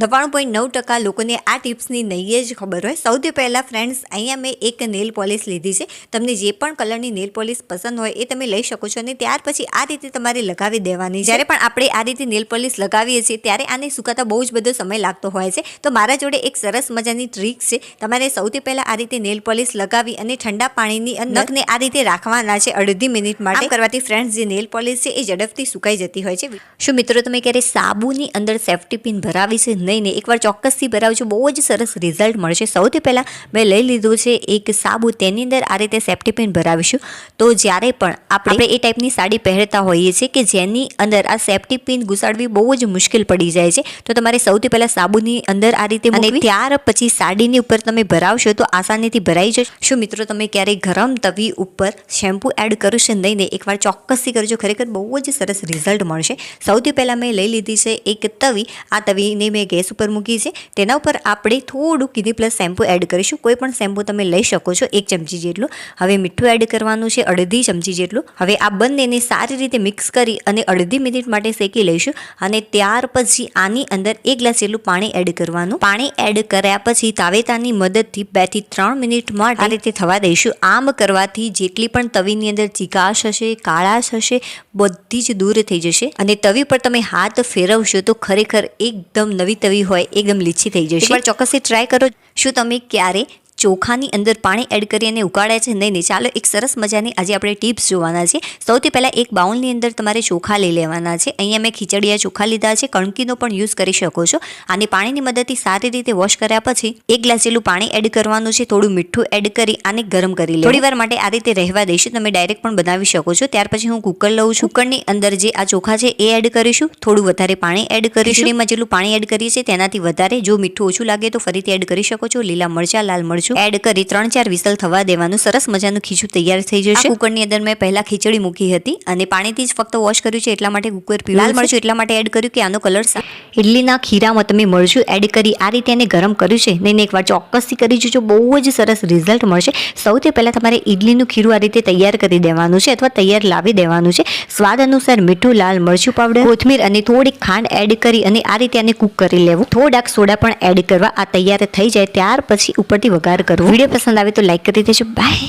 નવ્વાણું પોઈન્ટ નવ ટકા લોકોને આ ટિપ્સની નહીં જ ખબર હોય. સૌથી પહેલાં ફ્રેન્ડ્સ અહીંયા મેં એક નેલ પોલિશ લીધી છે. તમને જે પણ કલરની નેલ પોલિશ પસંદ હોય એ તમે લઈ શકો છો અને ત્યાર પછી આ રીતે તમારે લગાવી દેવાની. જ્યારે પણ આપણે આ રીતે નેલ પોલિશ લગાવીએ છીએ, ત્યારે આને સુકાતા બહુ જ બધો સમય લાગતો હોય છે. તો મારા જોડે એક સરસ મજાની ટ્રીક છે. તમારે સૌથી પહેલાં આ રીતે નેલ પોલિશ લગાવી અને ઠંડા પાણીની નખને આ રીતે રાખવાના છે અડધી મિનિટ માટે. કરવાથી ફ્રેન્ડ્સ જે નેલ પોલિશ છે એ ઝડપથી સુકાઈ જતી હોય છે. શું મિત્રો, તમે ક્યારે સાબુની અંદર સેફ્ટી પિન ભરાવી છે? નહીં નહીં. એકવાર ચોક્કસથી ભરાવજો બહુ જ સરસ રિઝલ્ટ મળશે. સૌથી પહેલાં મેં લઈ લીધું છે એક સાબુ. તેની અંદર આ રીતે સેફ્ટી પિન ભરાવીશું. તો જ્યારે પણ આપણે એ ટાઈપની સાડી પહેરતા હોઈએ છીએ કે જેની અંદર આ સેફ્ટી પિન ઘુસાડવી બહુ જ મુશ્કેલ પડી જાય છે તો તમારે સૌથી પહેલાં સાબુની અંદર આ રીતે અને ત્યાર પછી સાડીની ઉપર તમે ભરાવશો તો આસાનીથી ભરાઈ જશે. શું મિત્રો તમે ક્યારેય ગરમ તવી ઉપર શેમ્પૂ એડ કરશો નહીં નહીં. એકવાર ચોક્કસથી કરજો. ખરેખર બહુ જ સરસ રિઝલ્ટ મળશે. સૌથી પહેલાં મેં લઈ લીધી છે એક તવી. આ તવીને મેં ગેસ ઉપર મૂકી છે. તેના ઉપર આપણે થોડું કીધી પ્લસ શેમ્પૂ એડ કરીશું. કોઈ પણ શેમ્પૂ તમે લઈ શકો છો એક ચમચી જેટલું. હવે મીઠું એડ કરવાનું છે અડધી ચમચી જેટલું. હવે આ બંનેને સારી રીતે મિક્સ કરી અને અડધી મિનિટ માટે શેકી લઈશું અને ત્યાર પછી આની અંદર એક ગ્લાસ જેટલું પાણી એડ કરવાનું. પાણી એડ કર્યા પછી તાવેતાની મદદથી બેથી ત્રણ મિનિટ માટે આ રીતે થવા દઈશું. આમ કરવાથી જેટલી પણ તવીની અંદર ચીકાશ હશે, કાળાશ હશે, બધી જ દૂર થઈ જશે. અને તવી પર તમે હાથ ફેરવશો તો ખરેખર એકદમ નવી તવી હોય એકદમ લીછી થઈ જશે. એકવાર ચોક્કસથી ટ્રાય કરો. શું તમે ક્યારે ચોખાની અંદર પાણી એડ કરી અને ઉકાળ્યા છે. નહીં નહીં, ચાલો એક સરસ મજાની આજે આપણે ટિપ્સ જોવાના છે. સૌથી પહેલાં એક બાઉલની અંદર તમારે ચોખા લઈ લેવાના છે. અહીંયા મેં ખીચડીયા ચોખા લીધા છે. કણકીનો પણ યુઝ કરી શકો છો. અને પાણીની મદદથી સારી રીતે વોશ કર્યા પછી એક ગ્લાસ જેટલું પાણી એડ કરવાનું છે. થોડું મીઠું એડ કરી આને ગરમ કરી લે થોડી માટે આ રીતે રહેવા દઈશું. તમે ડાયરેક્ટ પણ બનાવી શકો છો. ત્યાર પછી હું કુકર લઉં છું. કુકરની અંદર જે આ ચોખા છે એ એડ કરીશું. થોડું વધારે પાણી એડ કરીશું. એમાં જેટલું પાણી એડ કરીએ છીએ તેનાથી વધારે જો મીઠું ઓછું લાગે તો ફરીથી એડ કરી શકો છો. લીલા મરચા, લાલ મરચું એડ કરી ત્રણ ચાર વિસલ થવા દેવાનું. સરસ મજાનું ખીચું તૈયાર થઈ જશે. કુકરની અંદર મેં પહેલા ખીચડી મૂકી હતી અને પાણીથી જ ફક્ત વોશ કર્યું છે એટલા માટે કુકર પીળું લાલ મરચું એટલા માટે એડ કર્યું કે આનો કલર ઇડલીના ખીરામાં તમે મરચું એડ કરી આ રીતે એને ગરમ કર્યું છે. નહીં એકવાર ચોક્કસથી કરી જોજો. બહુ જ સરસ રિઝલ્ટ મળશે. સૌથી પહેલાં તમારે ઇડલીનું ખીરું આ રીતે તૈયાર કરી દેવાનું છે અથવા તૈયાર લાવી દેવાનું છે. સ્વાદ અનુસાર મીઠું લાલ મરચું પાવડર કોથમીર અને થોડીક ખાંડ એડ કરી અને આ રીતે આને કૂક કરી લેવું. થોડાક સોડા પણ એડ કરવા આ તૈયાર થઈ જાય. ત્યાર પછી ઉપરથી વઘાર કરવો વીડિયો પસંદ આવે તો લાઈક કરી દેજો. બાય